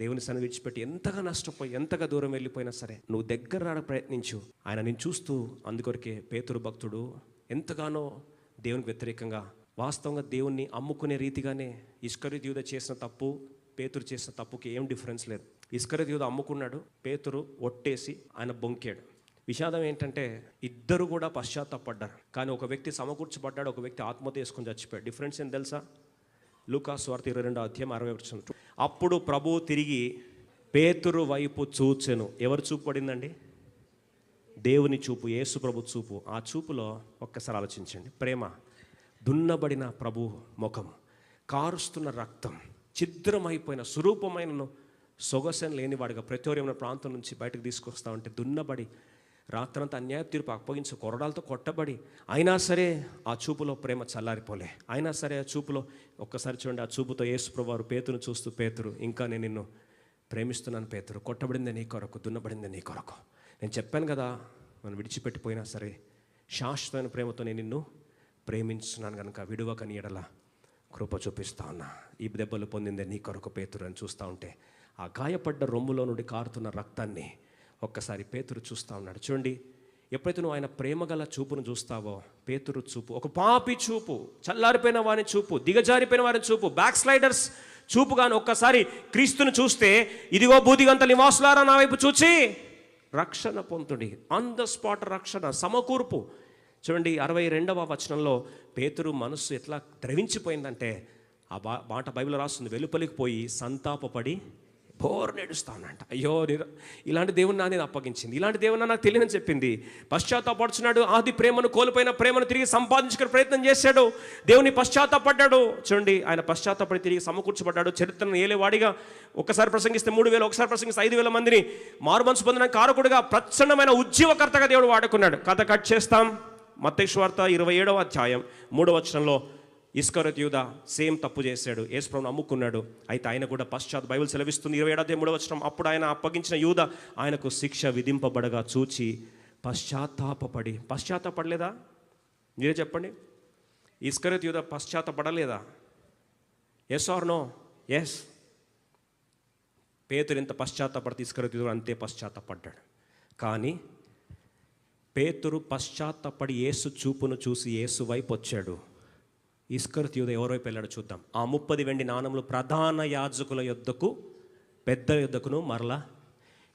దేవుని సన్ని విడిచిపెట్టి ఎంతగా నష్టపోయి ఎంతగా దూరం వెళ్ళిపోయినా సరే నువ్వు దగ్గర రావడానికి ప్రయత్నించు. ఆయన నేను చూస్తూ అందుకొరకే పేతురు భక్తుడు ఎంతగానో దేవునికి వ్యతిరేకంగా వాస్తవంగా దేవుణ్ణి అమ్ముకునే రీతిగానే ఇష్కరిద్యూద యూద చేసిన తప్పు పేతురు చేసిన తప్పుకి ఏం డిఫరెన్స్ లేదు. ఇష్కరిద్యూద యూద అమ్ముకున్నాడు పేతురు ఒట్టేసి ఆయన బొంకాడు. విషాదం ఏంటంటే ఇద్దరు కూడా పశ్చాత్తాపడ్డారు. కానీ ఒక వ్యక్తి సమకూర్చబడ్డాడు ఒక వ్యక్తి ఆత్మహత్య చేసుకొని చచ్చిపోయాడు. డిఫరెన్స్ ఏం తెలుసా? లూకాస్ వార్త ఇరవై రెండో అధ్యాయం అరవై ఒకటి అప్పుడు ప్రభువు తిరిగి పేతురు వైపు చూచెను. ఎవరు చూపు పడిందండి? దేవుని చూపు యేసు ప్రభు చూపు. ఆ చూపులో ఒక్కసారి ఆలోచించండి. ప్రేమ దున్నబడిన ప్రభు ముఖం కారుస్తున్న రక్తం ఛిద్రమైపోయిన స్వరూపమైన సొగసన లేనివాడిగా ప్రతివర్యమైన ప్రాంతం నుంచి బయటకు తీసుకొస్తా ఉంటే దున్నబడి రాత్రంతా అన్యాయ తీర్పు అప్పగించి కొరడాలతో కొట్టబడి అయినా సరే ఆ చూపులో ప్రేమ చల్లారిపోలే. అయినా సరే ఆ చూపులో ఒక్కసారి చూడండి ఆ చూపుతో యేసు వారు పేతును చూస్తూ పేతురు ఇంకా నేను నిన్ను ప్రేమిస్తున్నాను పేతురు కొట్టబడింది నీ కొరకు దున్నబడింది నీ కొరకు. నేను చెప్పాను కదా మనం విడిచిపెట్టిపోయినా సరే శాశ్వతమైన ప్రేమతో నేను నిన్ను ప్రేమించున్నాను కనుక విడువక నీడల కృప చూపిస్తా ఉన్నా. ఈ దెబ్బలు పొందిందే నీ కొరకు పేతురు అని చూస్తూ ఉంటే ఆ గాయపడ్డ రొమ్ములో నుండి కారుతున్న రక్తాన్ని ఒక్కసారి పేతురు చూస్తూ ఉన్నాడు. చూడండి ఎప్పుడైతే నువ్వు ఆయన ప్రేమగల చూపును చూస్తావో పేతురు చూపు ఒక పాపి చూపు చల్లారిపోయిన వారిని చూపు దిగజారిపోయిన వారిని చూపు బ్యాక్ స్లైడర్స్ చూపు కానీ ఒక్కసారి క్రీస్తును చూస్తే ఇదిగో బూదిగంత నివాసులారా నా వైపు చూచి రక్షణ పొందుడి ఆన్ ద స్పాట్ రక్షణ సమకూర్పు. చూడండి అరవై రెండవ వచనంలో పేతురు మనస్సు ఎట్లా ద్రవించిపోయిందంటే ఆ బా మాట బైబిల్ రాస్తుంది వెలుపలికి పోయి సంతాపపడి బోర్ నేడుస్తానంట. అయ్యో ఇలాంటి దేవుని నా నేను అప్పగించింది. ఇలాంటి దేవుని నాకు తెలియని చెప్పింది. పశ్చాత్తాపడుచున్నాడు ఆది ప్రేమను కోల్పోయిన ప్రేమను తిరిగి సంపాదించుకునే ప్రయత్నం చేశాడు. దేవుని పశ్చాత్తాపడ్డాడు. చూడండి ఆయన పశ్చాత్తాపడి తిరిగి సమకూర్చబడ్డాడు. చరిత్రను ఏలేవాడిగా ఒకసారి ప్రసంగిస్తే మూడు వేలు ఒకసారి ప్రసంగిస్తే ఐదు వేల మందిని మారుమనసు పొందిన కారకుడిగా ప్రచండమైన ఉద్యమకర్తగా దేవుడు వాడుకున్నాడు. కథ కట్ చేస్తాం. మత్తేశ్వార్త ఇరవై ఏడవ అధ్యాయం మూడవ వచనంలో ఇస్కరత్ యూద సేమ్ తప్పు చేశాడు. యేసుప్రభుని అమ్ముకున్నాడు అయితే ఆయన కూడా పశ్చాత్ బైబిల్ సెలవిస్తుంది. ఇరవై ఏడాది మూడవ వచనం అప్పుడు ఆయన అప్పగించిన యూద ఆయనకు శిక్ష విధింపబడగా చూచి పశ్చాత్తాపడి పశ్చాత్తాపడలేదా? మీరే చెప్పండి. ఇస్కరత్ యూద పశ్చాత్తపడలేదా? ఎస్ ఆర్ నో ఎస్ పేతురు ఎంత పశ్చాత్తపడితే ఇస్కరత్ యూద అంతే పశ్చాత్తపడ్డాడు. కానీ పేతురు పశ్చాత్తపడి యేసు చూపును చూసి యేసు వైపు వచ్చాడు. ఇస్కర్త్ యూద ఎవరైపు వెళ్ళాడు చూద్దాం. ఆ ముప్పది వెండి నాణములు ప్రధాన యాజకుల యొద్దకు పెద్ద యొద్దకును మరలా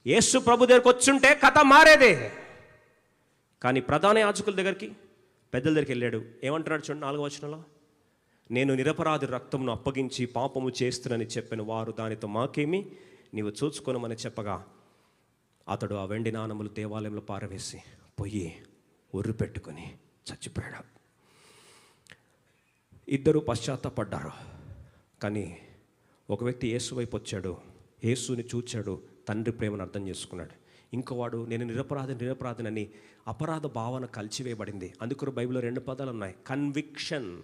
యేసు ప్రభు దగ్గరకు వచ్చుంటే కథ మారేదే. కానీ ప్రధాన యాజకుల దగ్గరికి పెద్దల దగ్గరికి వెళ్ళాడు. ఏమంటున్నాడు చూడండి నాలుగో వచనంలో? నేను నిరపరాధి రక్తమును అప్పగించి పాపము చేస్తునని చెప్పిన వారు దానితో మాకేమి నీవు చూచుకొనమని చెప్పగా అతడు ఆ వెండి నాణములు దేవాలయంలో పారవేసి పోయి ఒర్రు పెట్టుకొని చచ్చిపోయాడు. ఇద్దరు పశ్చాత్తపడ్డారు. కానీ ఒక వ్యక్తి యేసు వైపు వచ్చాడు. యేసుని చూచాడు. తండ్రి ప్రేమను అర్థం చేసుకున్నాడు. ఇంకోవాడు నేను నిరపరాధి నిరపరాధినని అపరాధ భావన కలిచివేయబడింది. అందుకు బైబిల్లో రెండు పదాలు ఉన్నాయి. Conviction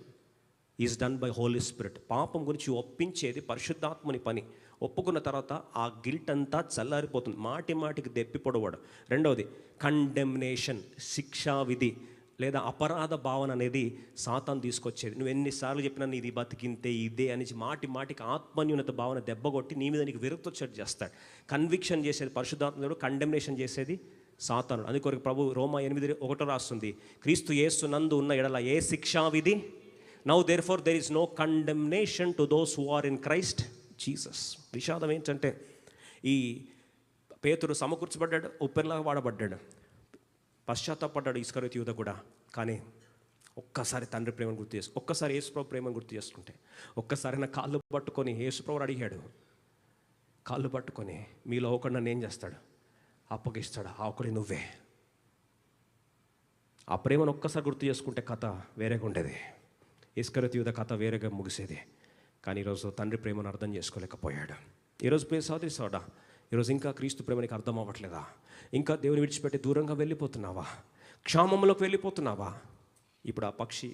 is done by holy spirit పాపం గురించి ఒప్పించేది పరిశుద్ధాత్మని పని. ఒప్పుకున్న తర్వాత ఆ గిల్ట్ అంతా చల్లారిపోతుంది. మాటి మాటికి దెప్పి పొడవాడు రెండవది కండెమ్నేషన్ శిక్షా విధి. లేదా అపరాధ భావన అనేది సాతాన్ తీసుకొచ్చేది. నువ్వు ఎన్నిసార్లు చెప్పినా నీది బతికింతే ఇదే అని మాటి మాటికి ఆత్మన్యూనత భావన దెబ్బగొట్టి నీ మీద నీకు విరక్తి చేస్తాడు. కన్విక్షన్ చేసేది పరిశుద్ధాత్మడు కండెమ్నేషన్ చేసేది సాతానుడు. అందుకొరకు ప్రభు రోమా ఎనిమిది ఒకటో రాస్తుంది. క్రీస్తు యేసు నందు ఉన్న ఎడల ఏ శిక్షా విధి? Now therefore there is no condemnation to those who are in Christ Jesus విషాదం ఏంటంటే ఈ పేతుడు సమకూర్చబడ్డాడు ఉప్పెన్లాగా వాడబడ్డాడు. పశ్చాత్తాపడ్డాడు ఇస్కరిత్ యూద కూడా. కానీ ఒక్కసారి తండ్రి ప్రేమను గుర్తు చేసు ఒక్కసారి యేసుప్రభు ప్రేమను గుర్తు చేసుకుంటే ఒక్కసారి నా కాళ్ళు పట్టుకొని యేసుప్రభు అడిగాడు. కాళ్ళు పట్టుకొని మీలో ఒకడు నన్ను ఏం చేస్తాడు? అప్పగిస్తాడు? ఆ ఒకడి నువ్వే. ఆ ప్రేమను ఒక్కసారి గుర్తు చేసుకుంటే కథ వేరేగా ఉండేది. ఇస్కరత్ యూద కథ వేరేగా ముగిసేది. కానీ ఈరోజు తండ్రి ప్రేమను అర్థం చేసుకోలేకపోయాడు. ఈరోజు ప్రియ సోదరి సోడా ఈరోజు ఇంకా క్రీస్తు ప్రేమ నీకు అర్థం అవ్వట్లేదా? ఇంకా దేవుని విడిచిపెట్టి దూరంగా వెళ్ళిపోతున్నావా? క్షామంలోకి వెళ్ళిపోతున్నావా? ఇప్పుడు ఆ పక్షి